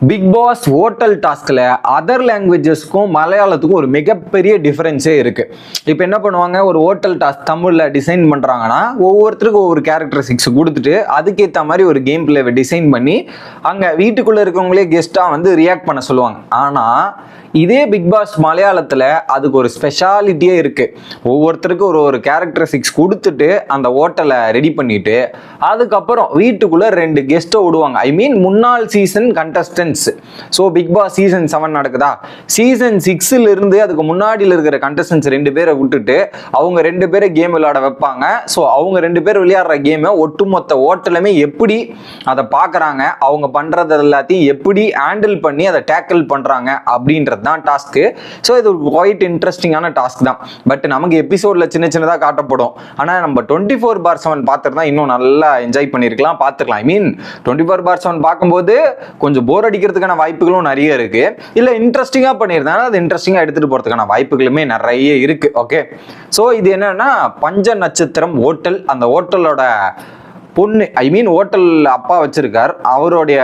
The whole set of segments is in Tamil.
பிக் பாஸ் ஹோட்டல் டாஸ்கில் அதர் லாங்குவேஜஸ்க்கும் மலையாளத்துக்கும் ஒரு மிகப்பெரிய டிஃப்ரென்ஸே இருக்குது இப்போ என்ன பண்ணுவாங்க? ஒரு ஹோட்டல் டாஸ்க் தமிழில் டிசைன் பண்ணுறாங்கன்னா ஒவ்வொருத்தருக்கும் ஒவ்வொரு கேரக்டர் கொடுத்துட்டு அதுக்கேற்ற மாதிரி ஒரு கேம் பிளேவை டிசைன் பண்ணி அங்கே வீட்டுக்குள்ளே இருக்கவங்களே கெஸ்ட்டாக வந்து ரியாக்ட் பண்ண சொல்லுவாங்க. ஆனால் இதே பிக் பாஸ் மலையாளத்தில் அதுக்கு ஒரு ஸ்பெஷாலிட்டியே இருக்குது ஒவ்வொருத்தருக்கும் ஒரு ஒரு கேரக்டர் சிக்ஸ் கொடுத்துட்டு அந்த ஓட்டலை ரெடி பண்ணிட்டு அதுக்கப்புறம் வீட்டுக்குள்ளே ரெண்டு கெஸ்ட்டை விடுவாங்க. ஐ மீன் முன்னாள் season contestants so Bigg Boss season seven நடக்குதா? சீசன் சிக்ஸில் இருந்து அதுக்கு முன்னாடியில் இருக்கிற கண்டஸ்டன்ஸ் ரெண்டு பேரை விட்டுட்டு அவங்க ரெண்டு பேரை கேம் விளையாட வைப்பாங்க. ஸோ அவங்க ரெண்டு பேர் விளையாடுற கேமை ஒட்டுமொத்த ஓட்டலுமே எப்படி அதை பார்க்குறாங்க? அவங்க பண்ணுறது எல்லாத்தையும் எப்படி ஹேண்டில் பண்ணி அதை டேக்கிள் பண்ணுறாங்க அப்படின்றது தான் டாஸ்க்கு. ஸோ இது ஒரு குவைட் இன்ட்ரெஸ்டிங்கான டாஸ்க் தான். பட் நமக்கு எபிசோடில் சின்ன சின்னதாக காட்டப்படும். ஆனால் நம்ம டுவெண்ட்டி ஃபோர் பார் செவன் பார்த்துருந்தா இன்னும் நல்லா என்ஜாய் பண்ணியிருக்கலாம் பார்த்துக்கலாம். I mean twenty four bar seven பார்க்கும்போது கொஞ்சம் போர் அடிக்கிறதுக்கான வாய்ப்புகளும் நிறைய இருக்கு. இல்லை இன்ட்ரெஸ்டிங்காக பண்ணியிருந்தாலும் அது இன்ட்ரெஸ்டிங்காக எடுத்துகிட்டு போகிறதுக்கான வாய்ப்புகளுமே நிறைய இருக்கு. ஓகே ஸோ இது என்னன்னா பஞ்ச நட்சத்திரம் ஹோட்டல் அந்த ஹோட்டலோட பொண்ணு ஐ மீன் ஹோட்டல் அப்பா வச்சிருக்கார். அவருடைய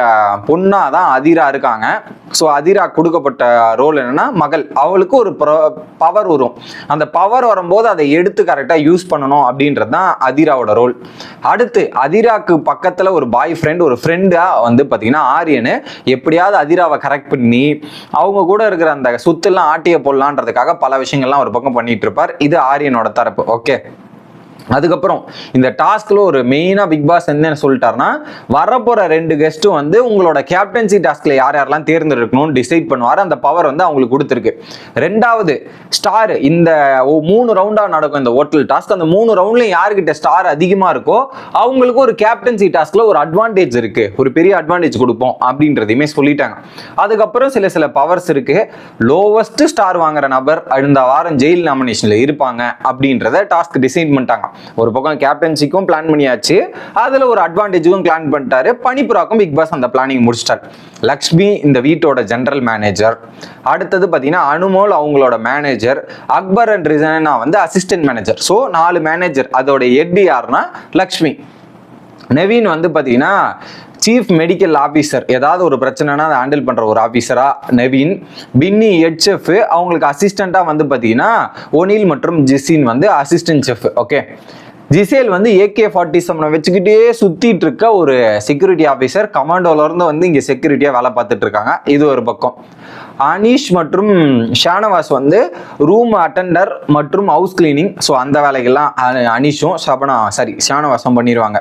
பொண்ணா தான் அதிரா இருக்காங்க. ஸோ அதிரா கொடுக்கப்பட்ட ரோல் என்னன்னா மகள். அவளுக்கு ஒரு பவர் வரும். அந்த பவர் வரும்போது அதை எடுத்து கரெக்டாக யூஸ் பண்ணணும் அப்படின்றது தான் அதிராவோட ரோல் அடுத்து அதிராக்கு பக்கத்தில் ஒரு பாய் ஃப்ரெண்ட் ஒரு ஃப்ரெண்டாக வந்து பார்த்தீங்கன்னா ஆரியனு எப்படியாவது அதிராவை கரெக்ட் பண்ணி அவங்க கூட இருக்கிற அந்த சுத்தெல்லாம் ஆட்டிய போடலான்றதுக்காக பல விஷயங்கள்லாம் ஒரு பக்கம் பண்ணிட்டு இருப்பார். இது ஆரியனோட தரப்பு. ஓகே அதுக்கப்புறம் இந்த டாஸ்கில் ஒரு மெயினாக பிக் பாஸ் என்ன சொல்லிட்டாருன்னா வரப்போகிற ரெண்டு கெஸ்ட்டும் வந்து உங்களோட கேப்டன்சி டாஸ்கில் யார் யாரெல்லாம் தேர்ந்தெடுக்கணும்னு டிசைட் பண்ணுவார் அந்த பவர் வந்து அவங்களுக்கு கொடுத்துருக்கு. ரெண்டாவது ஸ்டார் இந்த மூணு ரவுண்டாக நடக்கும் இந்த ஹோட்டல் டாஸ்க் அந்த மூணு ரவுண்ட்லையும் யாருக்கிட்ட ஸ்டார் அதிகமாக இருக்கோ அவங்களுக்கு ஒரு கேப்டன்சி டாஸ்கில் ஒரு அட்வான்டேஜ் இருக்குது ஒரு பெரிய அட்வான்டேஜ் கொடுப்போம் அப்படின்றதையுமே சொல்லிட்டாங்க. அதுக்கப்புறம் சில சில பவர்ஸ் இருக்குது லோவஸ்ட் ஸ்டார் வாங்குற நபர் இந்த வாரம் ஜெயில் நாமினேஷனில் இருப்பாங்க அப்படின்றத டாஸ்க் டிசைன் பண்ணிட்டாங்க. ஒரு பக்கம் கேப்டன்சிக்கும் பிளான் பண்ணியாச்சு. அதுல ஒரு அட்வான்டேஜுக்கும் பிளான் பண்ணிட்டாரு. பனிபுராக்கும் பிக் பாஸ் அந்த பிளானிங் முடிச்சிட்டார். லக்ஷ்மி இந்த வீட்டோட ஜெனரல் மேனேஜர் அடுத்தது பார்த்தீங்கன்னா அனுமோல் அவங்களோட மேனேஜர் அக்பர் அண்ட் ரிசனா வந்து அசிஸ்டன்ட் மேனேஜர் ஸோ நாலு மேனேஜர் அதோட ஹெட் யாருன்னா லக்ஷ்மி. நவீன் வந்து பார்த்தீங்கன்னா சீஃப் மெடிக்கல் ஆஃபீஸர் ஏதாவது ஒரு பிரச்சனைனா அதை ஹேண்டில் பண்ணுற ஒரு ஆஃபீஸராக நவீன் பின்னி ஹெட் செஃப் அவங்களுக்கு அசிஸ்டண்ட்டாக வந்து பார்த்தீங்கன்னா ஒனில் மற்றும் ஜிசின் வந்து அசிஸ்டன்ட் செஃப் ஓகே ஜிசேல் வந்து ஏகே ஃபார்ட்டி செவனை வச்சுக்கிட்டே சுற்றிட்டு இருக்க ஒரு செக்யூரிட்டி ஆஃபீஸர் கமாண்டோலேருந்து வந்து இங்கே செக்யூரிட்டியாக வேலை பார்த்துட்டு இருக்காங்க. இது ஒரு பக்கம். அனீஷ் மற்றும் ஷானவாஸ் வந்து ரூம் அட்டெண்டர் மற்றும் ஹவுஸ் கிளீனிங் ஸோ அந்த வேலைகள்லாம் அனீஷும் சபனா சாரி ஷானவாஸும் பண்ணிடுவாங்க.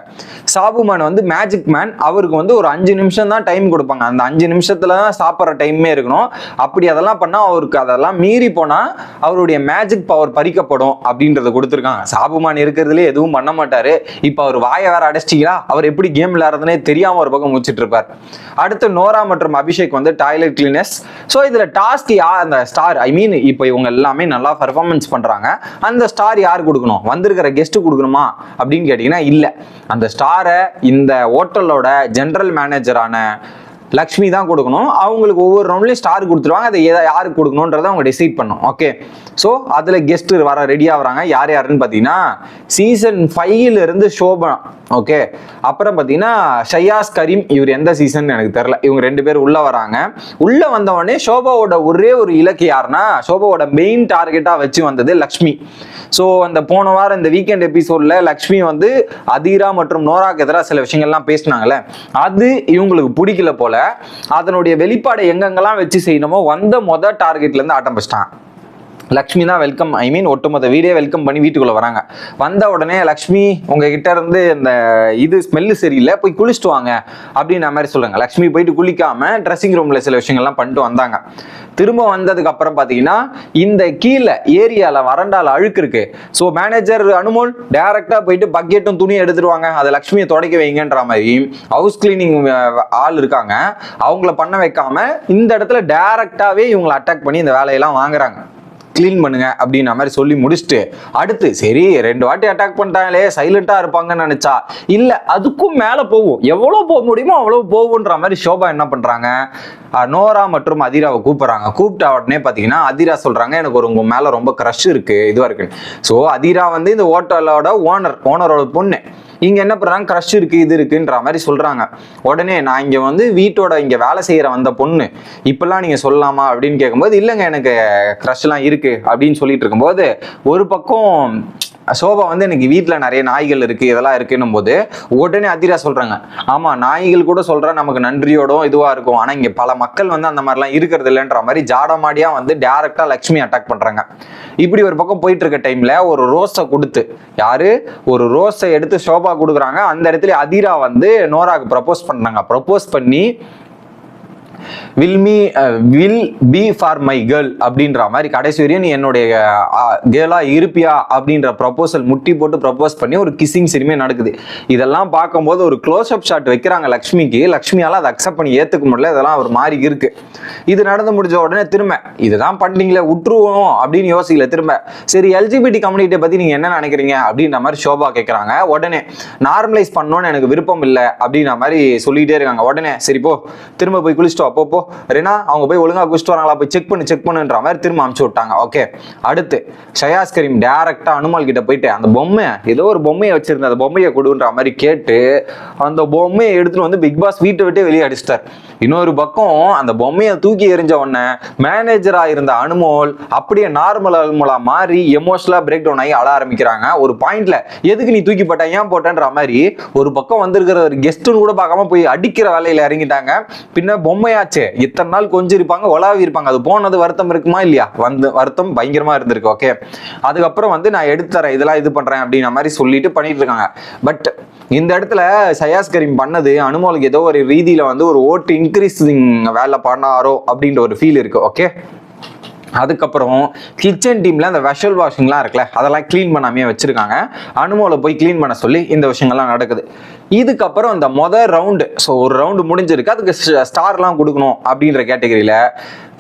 சாபுமான் வந்து மேஜிக் மேன் அவருக்கு வந்து ஒரு அஞ்சு நிமிஷம் தான் டைம் கொடுப்பாங்க. அந்த அஞ்சு நிமிஷத்தில் தான் சாப்பிட்ற டைமே இருக்கணும். அப்படி அதெல்லாம் பண்ணால் அவருக்கு அதெல்லாம் மீறி போனால் அவருடைய மேஜிக் பவர் பறிக்கப்படும் அப்படின்றத கொடுத்துருக்காங்க. சாபுமான் இருக்கிறதுலே எதுவும் பண்ண மாட்டார். இப்போ அவர் வாயை வேற அடைச்சிட்டீங்களா? அவர் எப்படி கேம் விளையாடுறதுனே தெரியாமல் ஒரு பக்கம் முடிச்சிட்டு இருப்பார். அடுத்து நோரா மற்றும் அபிஷேக் வந்து டாய்லெட் கிளீனர்ஸ் ஸோ இதுல டாஸ்க் யார் அந்த ஸ்டார் ஐ மீன் இப்போ இவங்க எல்லாமே நல்லா பர்ஃபார்மன்ஸ் பண்றாங்க. அந்த ஸ்டார் யார் கொடுக்கணும்? வந்திருக்கிற கெஸ்ட் கொடுக்கணுமா? அப்படின்னு கேட்டீங்கன்னா இல்லை. அந்த ஸ்டாரை இந்த ஹோட்டலோட ஜென்ரல் மேனேஜரான லக்ஷ்மி தான் கொடுக்கணும். அவங்களுக்கு ஒவ்வொரு ரவுண்ட்லையும் ஸ்டார் கொடுத்துருவாங்க. அதை எதை யாருக்கு கொடுக்கணுன்றதை அவங்க டிசைட் பண்ணும். ஓகே ஸோ அதில் கெஸ்ட் வர ரெடி வராங்க யார் யாருன்னு பார்த்தீங்கன்னா சீசன் ஃபைவ்லேருந்து ஷோபனா. ஓகே அப்புறம் பார்த்தீங்கன்னா ஷையாஸ் கரீம் இவர் எந்த சீசன் எனக்கு தெரில இவங்க ரெண்டு பேர் உள்ளே வராங்க. உள்ளே வந்த உடனே ஒரே ஒரு இலக்கு யாருன்னா ஷோபாவோட மெயின் டார்கெட்டாக வச்சு வந்தது லக்ஷ்மி. ஸோ அந்த போன வாரம் இந்த வீக்கெண்ட் எபிசோட்ல லக்ஷ்மி வந்து அதீரா மற்றும் நோராக்கு எதிராக சில விஷயங்கள்லாம் பேசினாங்கல்ல. அது இவங்களுக்கு பிடிக்கல போல. அதனுடைய வெளிப்பாடை எங்கெங்கெல்லாம் வச்சு செய்யணுமோ வந்த மொதல் டார்கெட்லேருந்து ஆட்டம் பிடிச்சிட்டான். லக்ஷ்மி தான் வெல்கம் ஐ மீன் ஒட்டுமொத்த வீடே வெல்கம் பண்ணி வீட்டுக்குள்ளே வராங்க. வந்த உடனே லக்ஷ்மி உங்ககிட்ட இருந்து இந்த இது ஸ்மெல்லு சரியில்லை போய் குளிச்சுட்டு வாங்க அப்படின்ற மாதிரி சொல்கிறாங்க லக்ஷ்மி போயிட்டு குளிக்காமல் ட்ரெஸ்ஸிங் ரூமில் சில விஷயங்கள்லாம் பண்ணிட்டு வந்தாங்க. திரும்ப வந்ததுக்கு அப்புறம் பார்த்தீங்கன்னா இந்த கீழே ஏரியாவில் வறண்டால் அழுக்கு இருக்கு. ஸோ மேனேஜர் அனுமோல் டைரக்டா போயிட்டு பக்கெட்டும் துணி எடுத்துருவாங்க அதை லக்ஷ்மியை தொடக்க வைங்கன்ற மாதிரி ஹவுஸ் கிளீனிங் ஆள் இருக்காங்க. அவங்கள பண்ண வைக்காம இந்த இடத்துல டைரக்டாகவே இவங்களை அட்டாக் பண்ணி இந்த வேலையெல்லாம் வாங்குறாங்க. க்ளீன் பண்ணுங்க அப்படின்ற மாதிரி சொல்லி முடிச்சுட்டு அடுத்து சரி ரெண்டு வாட்டி அட்டாக் பண்ணிட்டாங்களே சைலண்டா இருப்பாங்கன்னு நினைச்சா இல்ல அதுக்கும் மேல போகும். எவ்வளவு போக முடியுமோ அவ்வளவு போகுன்ற மாதிரி ஷோபா என்ன பண்றாங்க? நோரா மற்றும் அதிராவை கூப்பிடுறாங்க. கூப்பிட்ட உடனே பாத்தீங்கன்னா அதிரா சொல்றாங்க எனக்கு ஒரு உங்க மேல ரொம்ப க்ரஷ் இருக்கு இதுவா இருக்கு ஸோ அதிரா வந்து இந்த ஹோட்டலோட ஓனர் ஓனரோட பொண்ணு. இங்க என்ன பண்றாங்க? க்ரஷ் இருக்கு இது இருக்குன்ற மாதிரி சொல்றாங்க. உடனே நான் இங்க வந்து வீட்டோட இங்க வேலை செய்யற வந்த பொண்ணு இப்பெல்லாம் நீங்க சொல்லலாமா அப்படின்னு கேட்கும்போது இல்லைங்க எனக்கு க்ரஷ்லாம் இருக்கு அப்படின்னு சொல்லிட்டு இருக்கும்போது ஒரு பக்கம் சோபா வந்து எனக்கு வீட்டில் நிறைய நாய்கள் இருக்குது இதெல்லாம் இருக்குன்னும் போது உடனே அதிரா சொல்கிறாங்க ஆமாம் நாய்கள் கூட சொல்கிற நமக்கு நன்றியோடும் இதுவாக இருக்கும். ஆனால் இங்கே பல மக்கள் வந்து அந்த மாதிரிலாம் இருக்கிறது இல்லைன்ற மாதிரி ஜாடமாடியாக வந்து டேரெக்டாக லக்ஷ்மி அட்டாக் பண்ணுறாங்க இப்படி ஒரு பக்கம் போயிட்டு இருக்க டைமில் ஒரு ரோஸை கொடுத்து யார்? ஒரு ரோஸை எடுத்து சோபா கொடுக்குறாங்க. அந்த இடத்துல அதிரா வந்து நோராக்கு ப்ரப்போஸ் பண்ணுறாங்க ப்ரப்போஸ் பண்ணி will me will be for my girl அப்படின்ற மாதிரி கடைசி வரையும் நீ என்னுடைய uh, கேர்ளா இருப்பியா அப்படின்ற ப்ரப்போசல் முட்டி போட்டு ப்ரப்போஸ் பண்ணி ஒரு கிஸ்ஸிங் சினிமே நடக்குது. இதெல்லாம் பார்க்கும்போது ஒரு க்ளோஸ் அப் ஷாட் வைக்கிறாங்க லக்ஷ்மிக்கு. லக்ஷ்மியால அதை அக்செப்ட் பண்ணி ஏத்துக்க முடியல. இதெல்லாம் ஒரு மாதிரி இருக்கு. இது நடந்து முடிஞ்ச உடனே திரும்ப இதுதான் பண்ணிங்களே விட்டுருவோம் அப்படின்னு யோசிக்கல திரும்ப. சரி எல்ஜிபிடி கம்யூனிட்டியை பத்தி நீங்க என்ன நினைக்கிறீங்க? அப்படின்ற மாதிரி ஷோபா கேட்கறாங்க உடனே நார்மலைஸ் பண்ணணும்னு எனக்கு விருப்பம் இல்லை அப்படின்ற மாதிரி சொல்லிட்டே இருக்காங்க. உடனே சரி போ திரும்ப போய் குளிச்சுட்டு அப்பப்போ ரெனா அவங்க போய் ஒழுங்கா குடிச்சிட்டு வராங்களா? போய் செக் பண்ணு செக் பண்ணுன்ற மாதிரி திரும்ப அனுப்பிச்சு விட்டாங்க. ஓகே அடுத்து ஷயாஸ் கரீம் டேரக்டா அனுமால் கிட்ட போயிட்டு அந்த பொம்மை ஏதோ ஒரு பொம்மையை வச்சிருந்த அந்த பொம்மையை கொடுன்ற மாதிரி கேட்டு அந்த பொம்மையை எடுத்துட்டு வந்து பிக் பாஸ் வீட்டை விட்டு வெளியே அடிச்சிட்டார். இன்னொரு பக்கம் அந்த பொம்மையை தூக்கி எறிஞ்ச உடனே மேனேஜரா இருந்த அனுமோல் அப்படியே நார்மல் அனுமலா மாறி எமோஷனலா பிரேக் டவுன் ஆகி அழ ஆரம்பிக்கிறாங்க. ஒரு பாயிண்ட்ல எதுக்கு நீ தூக்கி போட்ட? ஏன் போட்டேன்ற மாதிரி ஒரு பக்கம் வந்திருக்கிற ஒரு கெஸ்ட்னு கூட பார்க்காம போய் அடிக்கிற வேலையில இறங்கிட்டாங்க. பின்ன பொம்மையாச்சே இத்தனை நாள் கொஞ்சம் இருப்பாங்க உலாவி இருப்பாங்க அது போனது வருத்தம் இருக்குமா இல்லையா? வந்து வருத்தம் பயங்கரமா இருந்திருக்கு ஓகே அதுக்கப்புறம் வந்து நான் எடுத்து தரேன் இதெல்லாம் இது பண்றேன் அப்படின்ற மாதிரி சொல்லிட்டு பண்ணிட்டு இருக்காங்க. பட் இந்த இடத்துல சயாஸ் கரீம் பண்ணது அனுமோலுக்கு ஏதோ ஒரு ரீதியில வந்து ஒரு ஓட்டு இன்க்ரீஸிங் வேலை பண்ணாரோ அப்படின்ற ஒரு ஃபீல் இருக்கு ஓகே அதுக்கப்புறம் கிச்சன் டீம்ல அந்த வெஷல் வாஷிங்லாம் இருக்குல்ல அதெல்லாம் க்ளீன் பண்ணாமே வச்சிருக்காங்க. அனுமோல போய் க்ளீன் பண்ண சொல்லி இந்த விஷயங்கள்லாம் நடக்குது. இதுக்கப்புறம் இந்த மொதல் ரவுண்டு ஸோ ஒரு ரவுண்டு முடிஞ்சிருக்கு அதுக்கு ஸ்டார்லாம் கொடுக்கணும் அப்படின்ற கேட்டகரியில்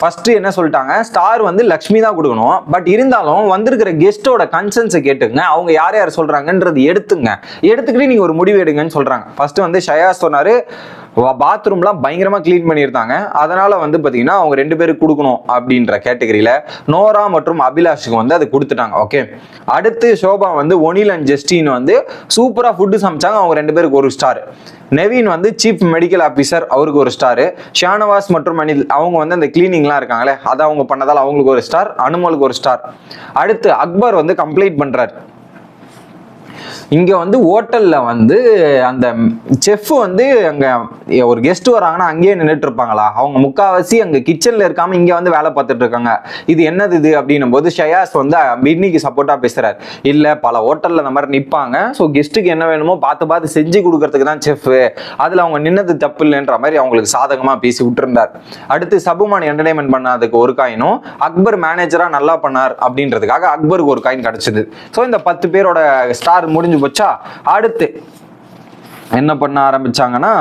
ஃபஸ்ட்டு என்ன சொல்லிட்டாங்க ஸ்டார் வந்து லக்ஷ்மி தான் கொடுக்கணும் பட் இருந்தாலும் வந்திருக்கிற கெஸ்ட்டோட கன்சன்ஸை கேட்டுங்க அவங்க யார் யார் சொல்கிறாங்கன்றது எடுத்துங்க. எடுத்துக்கிட்டு நீங்கள் ஒரு முடிவு எடுங்கன்னு சொல்கிறாங்க ஃபஸ்ட்டு வந்து ஷயா சொன்னாரு பாத்ரூம்லாம் பயங்கரமாக க்ளீன் பண்ணியிருந்தாங்க. அதனால் வந்து பார்த்திங்கன்னா அவங்க ரெண்டு பேருக்கு கொடுக்கணும் அப்படின்ற கேட்டகரியில் நோரா மற்றும் அபிலாஷுக்கு வந்து அது கொடுத்துட்டாங்க ஓகே அடுத்து ஷோபா வந்து ஒனில் அண்ட் ஜெஸ்டின் வந்து சூப்பராக ஃபுட்டு சமைச்சாங்க அவங்க ரெண்டு பேருக்கு ஒரு ஸ்டார் நெவின் வந்து சீஃப் மெடிக்கல் ஆஃபீஸர் அவருக்கு ஒரு ஸ்டாரு ஷானவாஸ் மற்றும் அனில் அவங்க வந்து அந்த கிளீனிங்லாம் இருக்காங்களே அதை அவங்க பண்ணதால் அவங்களுக்கு ஒரு ஸ்டார் அனுமலுக்கு ஒரு ஸ்டார் அடுத்து அக்பர் வந்து கம்ப்ளீட் பண்ணுறாரு இங்க வந்து ஹோட்டல்ல வந்து அந்த செஃப் வந்து அங்க ஒரு கெஸ்ட் வராங்கன்னா அங்கேயே நின்றுட்டு இருப்பாங்களா? அவங்க முக்காவாசி அங்க கிச்சன்ல இருக்காம இங்க வந்து வேலை பார்த்துட்டு இருக்காங்க. இது என்னது இது அப்படின்னும் போது ஷயாஸ் வந்து மிட்னிக்கு சப்போர்ட்டா பேசுகிறார் இல்ல பல ஹோட்டல்ல அந்த மாதிரி நிப்பாங்க. ஸோ கெஸ்ட்டுக்கு என்ன வேணுமோ பார்த்து பார்த்து செஞ்சு கொடுக்கறதுக்கு தான் செஃப் அதுல அவங்க நின்னது தப்பு இல்லைன்ற மாதிரி அவங்களுக்கு சாதகமா பேசி விட்டுருந்தார். அடுத்து சபுமான் என்டர்டைன்மெண்ட் பண்ணதுக்கு ஒரு காயினும் அக்பர் மேனேஜரா நல்லா பண்ணார் அப்படின்றதுக்காக அக்பருக்கு ஒரு காயின் கிடைச்சது. ஸோ இந்த பத்து பேரோட ஸ்டார் முடிஞ்சு போச்சா? அடுத்து என்ன பண்ண ஆரம்பிச்சாங்கன்னா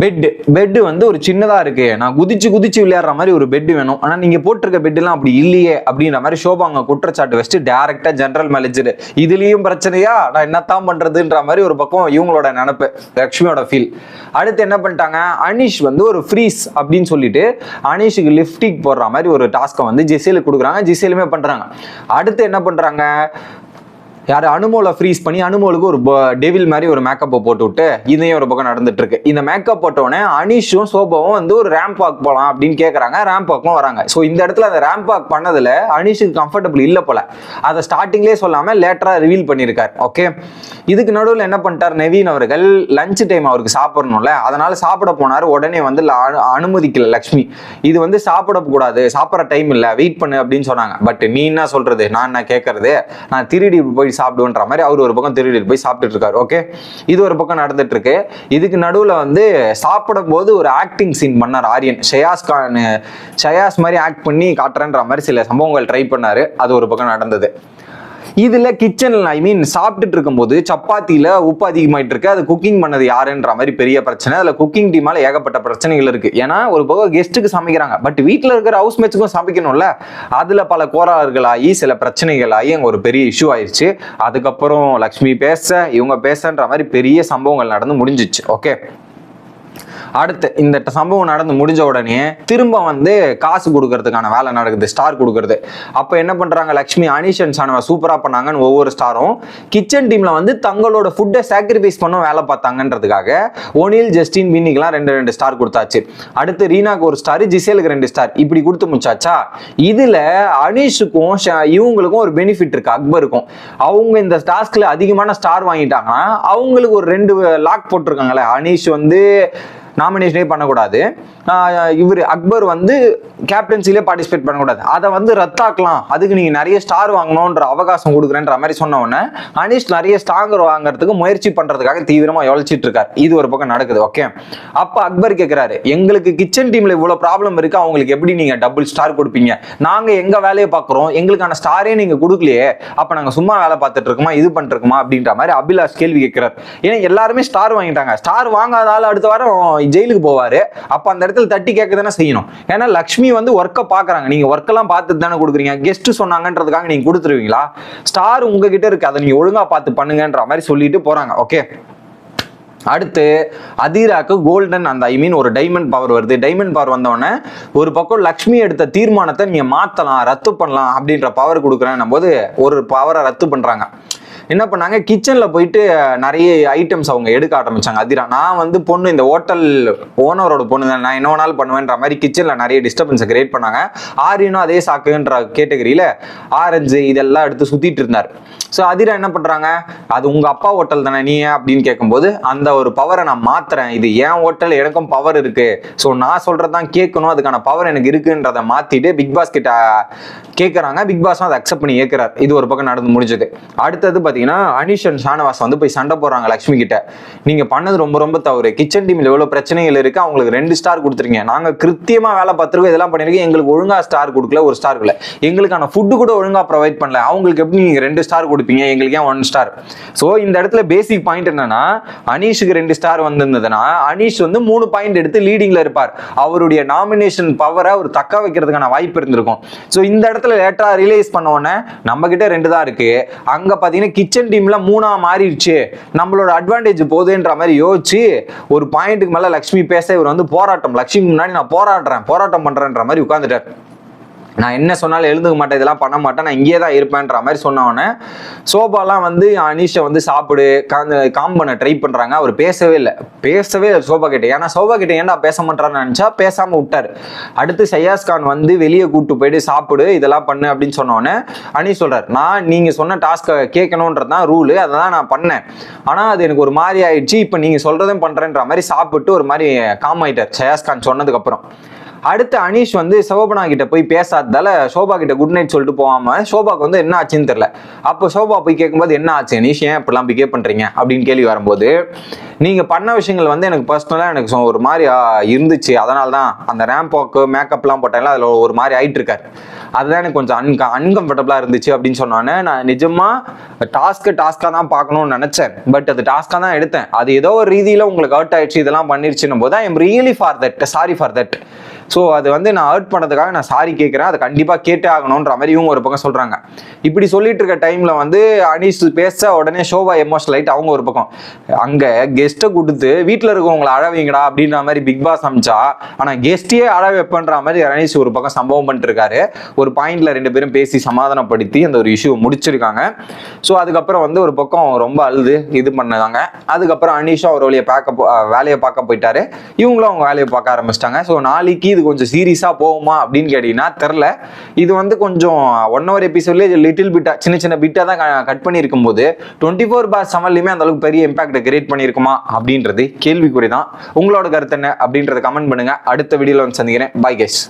பெட்டு பெட்டு வந்து ஒரு சின்னதாக இருக்கு. நான் குதிச்சு குதிச்சு விளையாடுற மாதிரி ஒரு பெட்டு வேணும். ஆனால் நீங்கள் போட்டிருக்க பெட்டுலாம் அப்படி இல்லையே அப்படின்ற மாதிரி ஷோபாங்க குற்றச்சாட்டு வச்சுட்டு டேரெக்டாக ஜென்ரல் மேனேஜர் இதுலேயும் பிரச்சனையா? நான் என்னத்தான் பண்ணுறதுன்ற மாதிரி ஒரு பக்கம் இவங்களோட நினப்பு லக்ஷ்மியோட ஃபீல் அடுத்து என்ன பண்ணிட்டாங்க? அனிஷ் வந்து ஒரு ஃப்ரீஸ் அப்படின்னு சொல்லிட்டு அனிஷுக்கு லிஃப்டிக் போடுற மாதிரி ஒரு டாஸ்க்கை வந்து ஜிசேலுக்கு கொடுக்குறாங்க. ஜிசேலுமே பண்ணுறாங்க அடுத்து என்ன பண்ணுறாங்க யார் அனுமோல ஃப்ரீஸ் பண்ணி அனுமோலுக்கு ஒரு டெவில் மாதிரி ஒரு மேக்கப்பை போட்டு விட்டு இதையும் ஒரு பக்கம் நடந்துட்டு இருக்கு இந்த மேக்கப் போட்டோடனே அனிஷும் சோபாவும் வந்து ஒரு ரேம்ப் வாக் போகலாம் அப்படின்னு கேட்குறாங்க ரேம்ப் வாக்கும் வராங்க. ஸோ இந்த இடத்துல அந்த ரேம்ப் வாக் பண்ணதில் அனிஷுக்கு கம்ஃபர்டபுள் இல்லை போல. அதை ஸ்டார்டிங்லேயே சொல்லாமல் லேட்டராக ரிவீல் பண்ணியிருக்காரு ஓகே இதுக்கு நடுவில் என்ன பண்ணிட்டார் நவீன் அவர்கள்? லஞ்ச் டைம் அவருக்கு சாப்பிடணும்ல. அதனால சாப்பிட போனார். உடனே வந்து அனு- அனுமதிக்கல லக்ஷ்மி. இது வந்து சாப்பிடக்கூடாது சாப்பிட்ற டைம் இல்லை. வெயிட் பண்ணு அப்படின்னு சொன்னாங்க. பட் நீ என்ன சொல்றது? நான் என்ன கேட்கறது நான் திருடி போய் சாப்பிடுவேன்ற மாதிரி அவர் ஒரு பக்கம் திருடி போய் சாப்பிட்டுட்டு இருக்காரு ஓகே இது ஒரு பக்கம் நடந்துட்டு இருக்கு இதுக்கு நடுவில் வந்து சாப்பிடும் போது ஒரு ஆக்டிங் சீன் பண்ணார் ஆரியன். ஷயாஸ் கான் ஷயாஸ் மாதிரி ஆக்ட் பண்ணி காட்டுறேன்ற மாதிரி சில சம்பவங்கள் ட்ரை பண்ணாரு. அது ஒரு பக்கம் நடந்தது. இதில் கிச்சனில் ஐ மீன் சாப்பிட்டுட்டு இருக்கும்போது சப்பாத்தியில் உப்பு அதிகமாயிட்டு இருக்கு அது குக்கிங் பண்ணது யாருன்ற மாதிரி பெரிய பிரச்சனை. அதில் குக்கிங் டீமால் ஏகப்பட்ட பிரச்சனைகள் இருக்குது ஏன்னா ஒரு பக்கம் கெஸ்ட்டுக்கு சமைக்கிறாங்க. பட் வீட்டில் இருக்கிற ஹவுஸ் மேட்ச்சுக்கும் சமைக்கணும்ல? அதில் பல கோளாறுகளாகி சில பிரச்சனைகளாகி அங்கே ஒரு பெரிய இஷ்யூ ஆயிடுச்சு அதுக்கப்புறம் லக்ஷ்மி பேச இவங்க பேசன்ற மாதிரி பெரிய சம்பவங்கள் நடந்து முடிஞ்சிச்சு. ஓகே அடுத்து இந்த சம்பவம் நடந்து முடிஞ்ச உடனே திரும்ப வந்து காசு கொடுக்கறதுக்கான வேலை நடக்குது ஸ்டார் கொடுக்கறது. அப்போ என்ன பண்றாங்க? லக்ஷ்மி அனீஷ் அண்ட் சானவா சூப்பரா பண்ணாங்கன்னு ஒவ்வொரு ஸ்டாரும் கிச்சன் டீம்ல வந்து தங்களோட ஃபுட்டை சாக்ரிஃபைஸ் பண்ண வேலை பார்த்தாங்கன்றதுக்காக ஒனில் ஜஸ்டின் வின்னிக்கெல்லாம் ரெண்டு ரெண்டு ஸ்டார் கொடுத்தாச்சு. அடுத்து ரீனாக்கு ஒரு ஸ்டார் ஜிசேலுக்கு ரெண்டு ஸ்டார் இப்படி கொடுத்து முடிச்சாச்சா? இதுல அனீஷுக்கும் இவங்களுக்கும் ஒரு பெனிஃபிட் இருக்கு அக்பருக்கும். அவங்க இந்த டாஸ்க்ல அதிகமான ஸ்டார் வாங்கிட்டாங்கன்னா அவங்களுக்கு ஒரு ரெண்டு லாக் போட்டிருக்காங்களே அனீஷ் வந்து நாமினேஷனே பண்ணக்கூடாது. இவர் அக்பர் வந்து கேப்டன்சிலே பார்ட்டிசிபேட் பண்ணக்கூடாது. அதை வந்து ரத்தாக்கலாம். அதுக்கு நீங்கள் நிறைய ஸ்டார் வாங்கணுன்ற அவகாசம் கொடுக்குறேன்ற மாதிரி சொன்ன உடனே அனிஷ் நிறைய ஸ்டாங்கர் வாங்குறதுக்கு முயற்சி பண்ணுறதுக்காக தீவிரமாக யோசிச்சுட்டு இருக்கார். இது ஒரு பக்கம் நடக்குது ஓகே அப்போ அக்பர் கேட்குறாரு எங்களுக்கு கிச்சன் டீமில் இவ்வளோ ப்ராப்ளம் இருக்கு அவங்களுக்கு எப்படி நீங்கள் டபுள் ஸ்டார் கொடுப்பீங்க? நாங்கள் எங்கள் வேலையை பார்க்குறோம் எங்களுக்கான ஸ்டாரே நீங்கள் கொடுக்கலையே அப்போ நாங்கள் சும்மா வேலை பார்த்துட்டு இருக்கோமா இது பண்ணிட்டு இருக்கோமா அப்படின்ற மாதிரி அபிலாஷ் கேள்வி கேட்கிறார் ஏன்னா எல்லாருமே ஸ்டார் வாங்கிட்டாங்க. ஸ்டார் வாங்காத ஆள் அடுத்த வாரம் ஜெயிலுக்கு போவாரு. அப்ப அந்த இடத்துல தட்டி கேட்க தானே செய்யணும். ஏன்னா லக்ஷ்மி வந்து ஒர்க்கை பாக்குறாங்க. நீங்க ஒர்க்கெல்லாம் பார்த்துட்டு தானே கொடுக்குறீங்க. கெஸ்ட் சொன்னாங்கன்றதுக்காக நீங்க கொடுத்துருவீங்களா? ஸ்டார் உங்ககிட்ட இருக்கு. அதை நீங்க ஒழுங்கா பார்த்து பண்ணுங்கன்ற மாதிரி சொல்லிட்டு போறாங்க. ஓகே அடுத்து அதீராக்கு கோல்டன் அந்த ஐ மீன் ஒரு டைமண்ட் பவர் வருது. டைமண்ட் பவர் வந்தோடனே ஒரு பக்கம் லக்ஷ்மி எடுத்த தீர்மானத்தை நீங்க மாத்தலாம் ரத்து பண்ணலாம் அப்படின்ற பவர் கொடுக்குறேன் போது ஒரு பவரை ரத்து பண்றாங்க. என்ன பண்ணாங்க? கிச்சனில் போயிட்டு நிறைய ஐட்டம்ஸ் அவங்க எடுக்க ஆரம்பிச்சாங்க. அதிரா நான் வந்து பொண்ணு இந்த ஹோட்டல் ஓனரோட பொண்ணு தான் நான் என்ன வேணாலும் பண்ணுவேன்ற மாதிரி கிச்சனில் நிறைய டிஸ்டர்பன்ஸை கிரியேட் பண்ணாங்க. ஆரியனும் அதே சாக்குன்ற கேட்டகரியில் ஆரஞ்சு இதெல்லாம் எடுத்து சுற்றிட்டு இருந்தார். ஸோ அதிரா என்ன பண்ணுறாங்க அது உங்கள் அப்பா ஹோட்டல் தானே நீ ஏன் அப்படின்னு கேட்கும்போது அந்த ஒரு பவரை நான் மாத்துறேன். இது என் ஹோட்டல் எனக்கும் பவர் இருக்கு. ஸோ நான் சொல்றதான் கேட்கணும். அதுக்கான பவர் எனக்கு இருக்குன்றதை மாத்திட்டு பிக் பாஸ் கிட்ட கேட்குறாங்க பிக் பாஸும் அதை அக்செப்ட் பண்ணி ஏற்கிறார் இது ஒரு பக்கம் நடந்து முடிஞ்சது. அடுத்தது பார்த்தீங்கன்னா அனிஷ் அண்ட் ஷானவாஸ் வந்து போய் சண்டை போடுறாங்க லக்ஷ்மி கிட்ட. நீங்க பண்ணது ரொம்ப ரொம்ப தவறு. கிச்சன் டீம்ல எவ்வளவு பிரச்சனைகள் இருக்கு அவங்களுக்கு ரெண்டு ஸ்டார் கொடுத்துருங்க. நாங்க கிருத்தியமா வேலை பார்த்துருக்கோம் இதெல்லாம் பண்ணியிருக்கோம் எங்களுக்கு ஒழுங்கா ஸ்டார் கொடுக்கல ஒரு ஸ்டார் இல்லை எங்களுக்கான ஃபுட்டு கூட ஒழுங்கா ப்ரொவைட் பண்ணல. அவங்களுக்கு எப்படி நீங்க ரெண்டு ஸ்டார் கொடுப்பீங்க? எங்களுக்கு ஏன் ஒன் ஸ்டார் ஸோ இந்த இடத்துல பேசிக் பாயிண்ட் என்னன்னா அனீஷுக்கு ரெண்டு ஸ்டார் வந்திருந்ததுன்னா அனீஷ் வந்து மூணு பாயிண்ட் எடுத்து லீடிங்ல இருப்பார். அவருடைய நாமினேஷன் பவரை அவர் தக்க வைக்கிறதுக்கான வாய்ப்பு இருந்திருக்கும். ஸோ இந்த இடத்துல லேட்டா ரியலைஸ் பண்ண உடனே நம்ம கிட்ட ரெண்டு தான் இருக்கு. அங்க பாத்தீங்கன்னா கிச்சன் டீம்ல மூணா மாறிடுச்சு. நம்மளோட அட்வான்டேஜ் போகுதுன்ற மாதிரி யோசிச்சு ஒரு பாயிண்ட்டுக்கு மேல லக்ஷ்மி பேச இவர் வந்து போராட்டம். லக்ஷ்மி முன்னாடி நான் போராடுறேன் போராட்டம் பண்றேன்ற மாதிரி உட்காந்துட்டார் நான் என்ன சொன்னாலும் எழுந்துக்க மாட்டேன் இதெல்லாம் பண்ண மாட்டேன் நான் இங்கேயே தான் இருப்பேன்ற மாதிரி சொன்னவொடனே சோபாலாம் வந்து அனீஷை வந்து சாப்பிடு கா- காம் பண்ண ட்ரை பண்ணுறாங்க அவர் பேசவே இல்லை. பேசவே இல்லை சோபா கிட்டே. ஏன்னா சோபா கிட்டே ஏன்டா பேச மாட்டான்னு நினச்சா பேசாமல் விட்டார். அடுத்து சையாஸ் கான் வந்து வெளியே கூப்பிட்டு போயிட்டு சாப்பிடு இதெல்லாம் பண்ணு அப்படின்னு சொன்னோடனே அனீஷ் சொல்கிறார் நான் நீங்கள் சொன்ன டாஸ்க்கை கேட்கணுன்றது தான் ரூலு அதை தான் நான் பண்ணேன். ஆனால் அது எனக்கு ஒரு மாதிரி ஆயிடுச்சு இப்போ நீங்கள் சொல்கிறதும் பண்ணுறேன்ற மாதிரி சாப்பிட்டு ஒரு மாதிரி காம் ஆயிட்டார். சயாஸ் கான் அடுத்து அனீஷ் வந்து சோபனா கிட்ட போய் பேசாததால சோபா கிட்ட குட் நைட் சொல்லிட்டு போகாம சோபாக்கு வந்து என்ன ஆச்சுன்னு தெரியல. அப்போ சோபா போய் கேட்கும்போது என்ன ஆச்சு? அனீஷ் ஏன் இப்படிலாம் பிகேவ் பண்றீங்க? அப்படின்னு கேள்வி வரும்போது நீங்க பண்ண விஷயங்கள் வந்து எனக்கு பர்சனலா எனக்கு ஒரு மாதிரி இருந்துச்சு. அதனால தான் அந்த ரேம்ப் வாக்கு மேக்கப்லாம் போட்டாங்களா அதுல ஒரு மாதிரி ஆயிட்டு இருக்காரு. அதுதான் எனக்கு கொஞ்சம் அன்க அன்கம்ஃபர்டபுளா இருந்துச்சு அப்படின்னு சொன்னோன்னே நான் நிஜமா டாஸ்க்கு டாஸ்க்காக தான் பார்க்கணும்னு நினைச்சேன். பட் அது டாஸ்க்காக தான் எடுத்தேன். அது ஏதோ ஒரு ரீதியில உங்களுக்கு அவுட் ஆயிடுச்சு இதெல்லாம் பண்ணிருச்சுன்னும் போது I am really for that sorry for that so அது வந்து நான் ஹர்ட் பண்ணதுக்காக நான் சாரி கேட்குறேன் அதை கண்டிப்பாக கேட்டே ஆகணுன்ற மாதிரி இவங்க ஒரு பக்கம் சொல்கிறாங்க இப்படி சொல்லிட்டு இருக்க டைமில் வந்து அனீஷ் பேச உடனே ஷோபா எமோஷனல் ஆகிட்டு அவங்க ஒரு பக்கம் அங்கே கெஸ்ட்டை கொடுத்து வீட்டில் இருக்கவங்களை அழவைங்கடா அப்படின்ற மாதிரி பிக் பாஸ் அமிச்சா ஆனால் கெஸ்ட்டையே அழ வைப்பன்ற மாதிரி அனீஷ் ஒரு பக்கம் சம்பவம் பண்ணிட்டுருக்காரு ஒரு பாயிண்டில் ரெண்டு பேரும் பேசி சமாதானப்படுத்தி அந்த ஒரு இஷ்யூ முடிச்சிருக்காங்க. ஸோ அதுக்கப்புறம் வந்து ஒரு பக்கம் ரொம்ப அழுது இது பண்ணதாங்க அதுக்கப்புறம் அனீஷும் அவர் வழியை பார்க்க வேலையை பார்க்க போயிட்டாரு. இவங்களும் அவங்க வேலையை பார்க்க ஆரம்பிச்சிட்டாங்க. ஸோ நாளைக்கு இது கொஞ்சம் சீரியஸாக போகுமா அப்படின்னு கேட்டிங்கன்னா தெரில இது வந்து கொஞ்சம் ஒன் ஹவர் எபிசோட்லேயே லிட்டில் பிட்டா சின்ன சின்ன பிட்டாக தான் கட் பண்ணியிருக்கும் போது டுவெண்ட்டி ஃபோர் பார் செவன்லையுமே அந்த அளவுக்கு பெரிய இம்பாக்டை கிரியேட் பண்ணியிருக்குமா அப்படின்றது கேள்விக்குறி தான் உங்களோட கருத்து என்ன அப்படின்றத கமெண்ட் பண்ணுங்க. அடுத்த வீடியோவில் வந்து சந்திக்கிறேன். By case